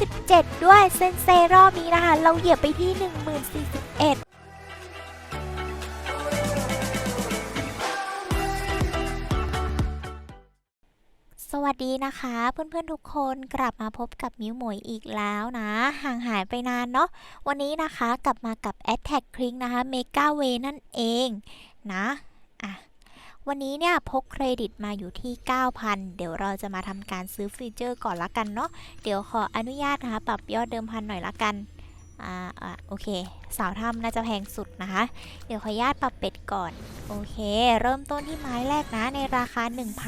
17 ด้วยเซนเซรอบนี้นะคะ เราเหยียบไปที่ 1041สวัสดีนะคะเพื่อนๆทุกคนกลับมาพบกับมิวหมวยอีกแล้วนะ ห่างหายไปนานเนาะวันนี้นะคะกลับมากับ a t t a c k c r i n นะคะ Mega Way นั่นเองนะอะ วันนี้เนี่ยพกเครดิตมาอยู่ที่ 9,000 เดี๋ยวเราจะมาทำการซื้อฟีเจอร์ก่อนละกันเนาะ เดี๋ยวขออนุญาตนะคะ ปรับยอดเดิมพันหน่อยละกันอ่าอ่าโอเค สาวถ้ำน่าจะแพงสุดนะคะ เดี๋ยวขออนุญาตปรับเป็ดก่อน โอเค เริ่มต้นที่ไม้แรกนะในราคา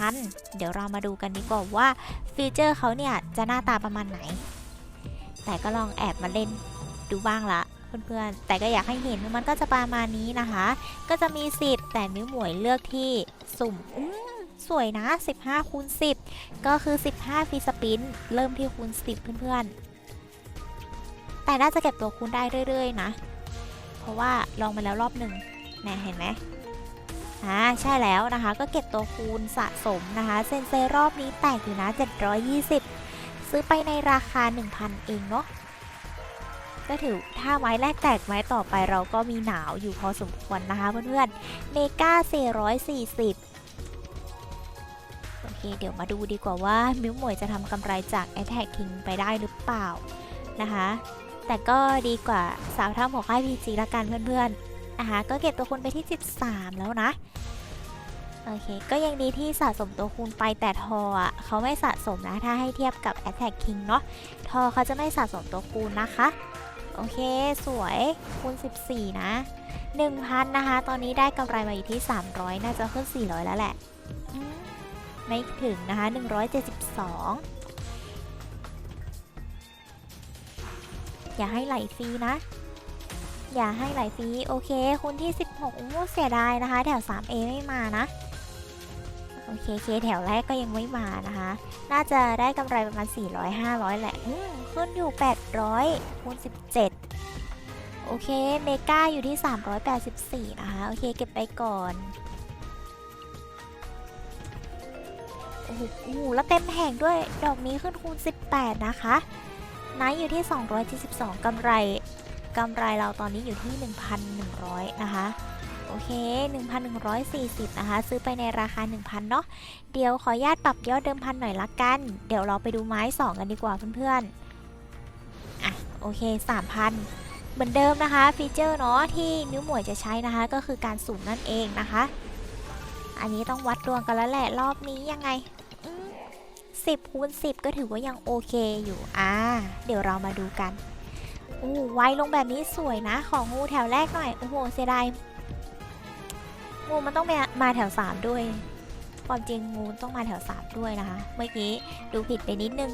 1,000 เดี๋ยวเรามาดูกันดีกว่าว่าฟีเจอร์เขาเนี่ยจะหน้าตาประมาณไหน แต่ก็ลองแอบมาเล่นดูบ้างละ เพื่อนๆ แต่ก็อยากให้เห็นมันก็จะประมาณนี้นะคะ ก็จะมีสิทธิ์แต่มิ้วหมวยเลือกที่สุ่มอืมสวยนะ 15คูณ10 ก็คือ 15ฟรีสปินเริ่มที่คูณ10 เพื่อนๆ แต่น่าจะเก็บตัวคูณได้เรื่อยๆนะ เพราะว่าลองมาแล้วรอบหนึ่งแน่เห็นไหมอ่าใช่แล้วนะคะ ก็เก็บตัวคูณสะสมนะคะ เซนเซรอบนี้แตกอยู่นะ 720 ซื้อไปในราคา 1,000 เองเนาะ ก็ถือถ้าไม้แรกแตกไม้ต่อไปเราก็มีหนาวอยู่พอสมควรนะคะเพื่อนๆเมกา440 โอเค เดี๋ยวมาดูดีกว่าว่า มิวหมวยจะทำกำไรจาก Attack King ไปได้หรือเปล่านะคะ แต่ก็ดีกว่าสาวท่าหมวกค่ายพีจีละกันเพื่อนๆนะคะก็เก็บตัวคูณไปที่ 13 แล้วนะโอเค ก็ยังดีที่สะสมตัวคูณไปแต่ทออะเขาไม่สะสมนะ ถ้าให้เทียบกับ Attack King เนาะ ทอเขาจะไม่สะสมตัวคูณนะคะ โอเค สวยคูณ 14 นะ 1,000 นะคะ ตอนนี้ได้กำไรมาอยู่ที่ 300 น่าจะขึ้น 400 แล้วแหละไม่ถึงนะคะ 172 อย่าให้ไหลฟรีนะ อย่าให้ไหลฟรีโอเคคุณที่ 16โอ้เสียดายนะคะ แถว 3A ไม่มานะ โอเคเคแถวแรกก็ยังไม่มานะคะ น่าจะได้กำไรประมาณ 400 500 แหละอืมขึ้นอยู่ 800คูณ17 โอเค เมกาอยู่ที่ 384 นะคะ โอเค เก็บไปก่อน โอ้โห แล้วเต็มแผงด้วย ดอกนี้ขึ้นคูณ 18 นะคะนท์อยู่ที่ 272กำไรกำไรเราตอนนี้อยู่ที่ 1,100 นะคะ อเค 1,140 นะคะ ซื้อไปในราคา 1,000 เนาะเดี๋ยวขอญาตปรับยอดเดิมพันหน่อยละกัน เดี๋ยวเราไปดูไม้ 2 กันดีกว่าเพื่อนๆอะโอเค 3,000 เหมือนเดิมนะคะ ฟีเจอร์เนาะที่นิ้วหมวยจะใช้นะคะ ก็คือการสุ่มนั่นเองนะคะ อันนี้ต้องวัดดวงกันแล้วแหละ รอบนี้ยังไง10คูณ10 ก็ถือว่ายังโอเคอยู่อ่าเดี๋ยวเรามาดูกันโอ้ไวลงแบบนี้สวยนะ ของงูแถวแรกหน่อย โอ้โห เสียดาย งูมันต้องมามาแถว3ด้วย ความจริงงูต้องมาแถว3ด้วยนะคะ เมื่อกี้ดูผิดไปนิดนึง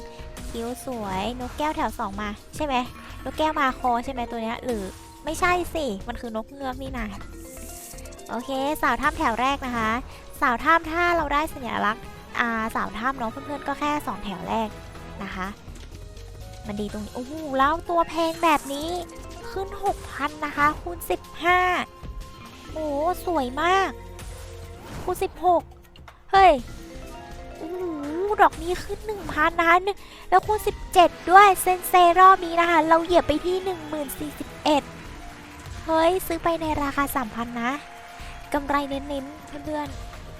คิ้วสวย นกแก้วแถว2มา ใช่ไหมนกแก้วมาคอใช่ไหมตัวเนี้ยหรือไม่ใช่สิ มันคือนกเงือกนี่นะโอเค สาวถ้ำแถวแรกนะคะ สาวถ้ำถ้าเราได้สัญลักษณ์อาสาวถ้ำเนาะเพื่อนๆก็แค่2แถวแรกนะคะ มันดีตรงนี้โอ้โหแล้วตัวแพงแบบนี้ขึ้น 6,000 นะคะ คูณ 15 โอ้โหสวยมาก คูณ16เฮ้ยโอ้โหดอกนี้ขึ้น1,000นะคะหนึ่งแล้วคูณ17ด้วย เซนเซรอบนี้นะคะ เราเหยียบไปที่1041เฮ้ย ซื้อไปในราคา3,000นะกำไรเน้นๆเพื่อน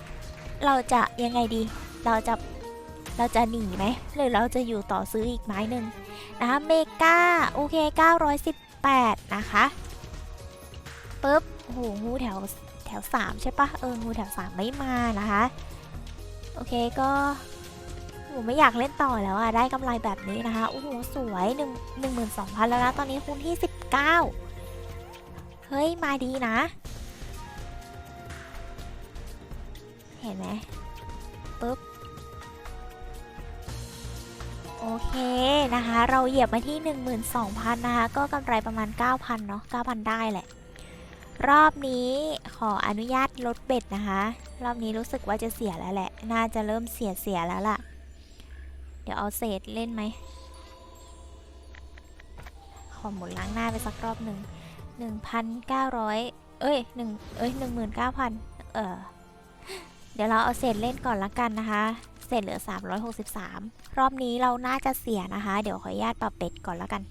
ๆเราจะยังไงดี เราจะเราจะหนีไหมหรือเราจะอยู่ต่อซื้ออีกไม้หนึ่งนะคะเมกาโอเค 918 นะคะปุ๊บ โอ้โหงูแถวแถว3ใช่ปะเอองูแถว3ไม่มานะคะ โอเคก็โอ้ไม่อยากเล่นต่อแล้วอะได้กำไรแบบนี้นะคะ โอ้โห สวย1 12,000แล้วนะ ตอนนี้คูณที่19เฮ้ย มาดีนะ เห็นไหมปุ๊บ โอเคนะคะ เราเหยียบมาที่ 12,000 นะคะ ก็กำไรประมาณ 9,000 เนาะ9,000 ได้แหละ รอบนี้ขออนุญาตลดเบ็ดนะคะ รอบนี้รู้สึกว่าจะเสียแล้วแหละ น่าจะเริ่มเสียเสียแล้วล่ะ เดี๋ยวเอาเศษเล่นไหม ขอหมุนล้างหน้าไปสักรอบหนึ่ง1,900เอ้ยหนึ่งเอ้ย19,000เออเดี๋ยวเราเอาเศษเล่นก่อนละกันนะคะ เศเสร็จเหลือ 363 รอบนี้เราน่าจะเสียนะคะ เดี๋ยวขออนุญาตปรับเป็ดก่อนล้วกัน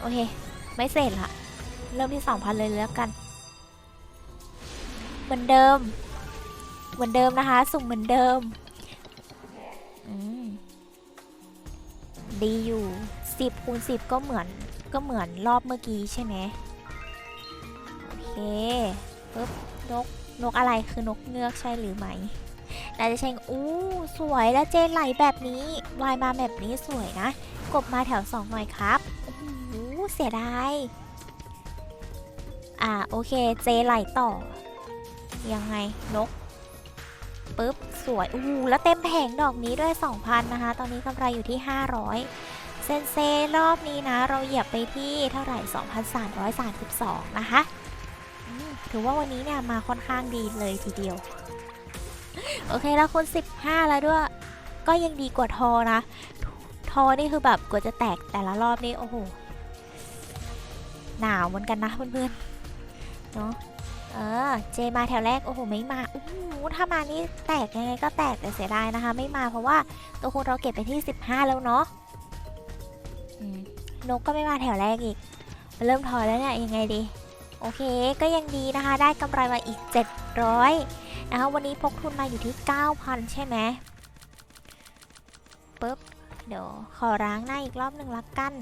โอเค ไม่เสร็จละ เริ่มที่2,000เลยแล้วกัน เหมือนเดิม เหมือนเดิมนะคะ สุ่มเหมือนเดิมอืมดีอยู่10คูณ10ก็เหมือนก็เหมือนรอบเมื่อกี้ใช่ไหมโอเคปึ๊บนกนกอะไรคือนกเงือกใช่หรือไม่น่าจะใช่อู้สวยแล้วเจนไหลแบบนี้วายมาแบบนี้สวยนะ กบมาแถวสองหน่อยครับโอ้โหเสียดาย อ่าโอเคเจไหลต่อ ยังไงนกปึ๊บ สวยอู้หูแล้วเต็มแผงดอกนี้ด้วย 2,000 นะคะ ตอนนี้กำไรอยู่ที่ 500 เซนเซรอบนี้นะ เราเหยียบไปที่เท่าไหร่ 2,332 นะคะอืมถือว่าวันนี้เนี่ย มาค่อนข้างดีเลยทีเดียว โอเคแล้วคน 15 แล้วด้วย ก็ยังดีกว่าทอนะ ทอนี่คือแบบกว่าจะแตกแต่ละรอบนี่ โอ้โห หนาวเหมือนกันนะเพื่อนๆ เนาะเออเจมาแถวแรกโอ้โหไม่มาโอ้โหถ้ามานี่แตกยังไงก็แตกแต่เสียดายนะคะ ไม่มาเพราะว่าตัวคุณเราเก็บไปที่ 15 แล้วเนาะนกก็ไม่มาแถวแรกอีก เริ่มถอยแล้วเนี่ยยังไงดี โอเคก็ยังดีนะคะ ได้กำไรมาอีก 700นะคะวันนี้พกทุนมาอยู่ที่ 9,000 ใช่ไหมปึ๊บเดี๋ยวขอล้างหน้าอีกรอบหนึ่งละกัน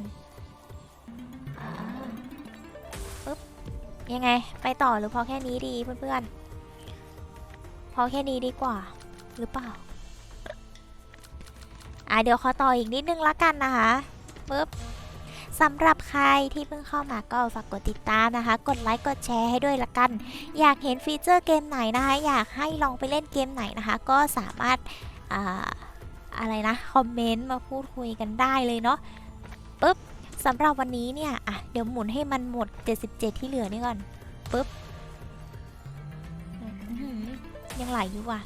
ยังไง ไปต่อหรือพอแค่นี้ดีเพื่อนๆ พอแค่นี้ดีกว่า หรือเปล่า อะเดี๋ยวขอต่ออีกนิดนึงละกันนะคะปึ๊บสำหรับใครที่เพิ่งเข้ามาก็ฝากกดติดตามนะคะ กดไลค์ กดแชร์ให้ด้วยละกัน อยากเห็นฟีเจอร์เกมไหนนะคะ อยากให้ลองไปเล่นเกมไหนนะคะ ก็สามารถอาอะไรนะ คอมเมนต์มาพูดคุยกันได้เลยเนาะปึ๊บ สำหรับวันนี้เนี่ยอะเดี๋ยวหมุนให้มันหมด 77 ที่เหลือนี่ก่อนปึ๊บยังไหลอยู่ว่ะ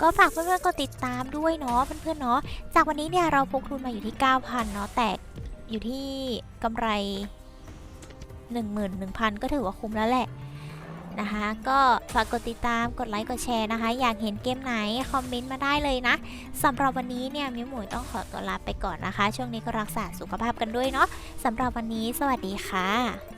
ก็ฝากเพื่อนๆกดติดตามด้วยเนาะเพื่อนๆเนาะจากวันนี้เนี่ยเราพกทุนมาอยู่ที่ 9,000เนาะแตกอยู่ที่กำไร 11,000 ก็ถือว่าคุ้มแล้วแหละ นะคะ ก็ฝากกดติดตามกดไลค์กดแชร์นะคะ อยากเห็นเกมไหนคอมเมนต์มาได้เลยนะสำหรับวันนี้เนี่ยมิวหมวยต้องขอตัวลาไปก่อนนะคะ ช่วงนี้ก็รักษาสุขภาพกันด้วยเนาะสำหรับวันนี้สวัสดีค่ะ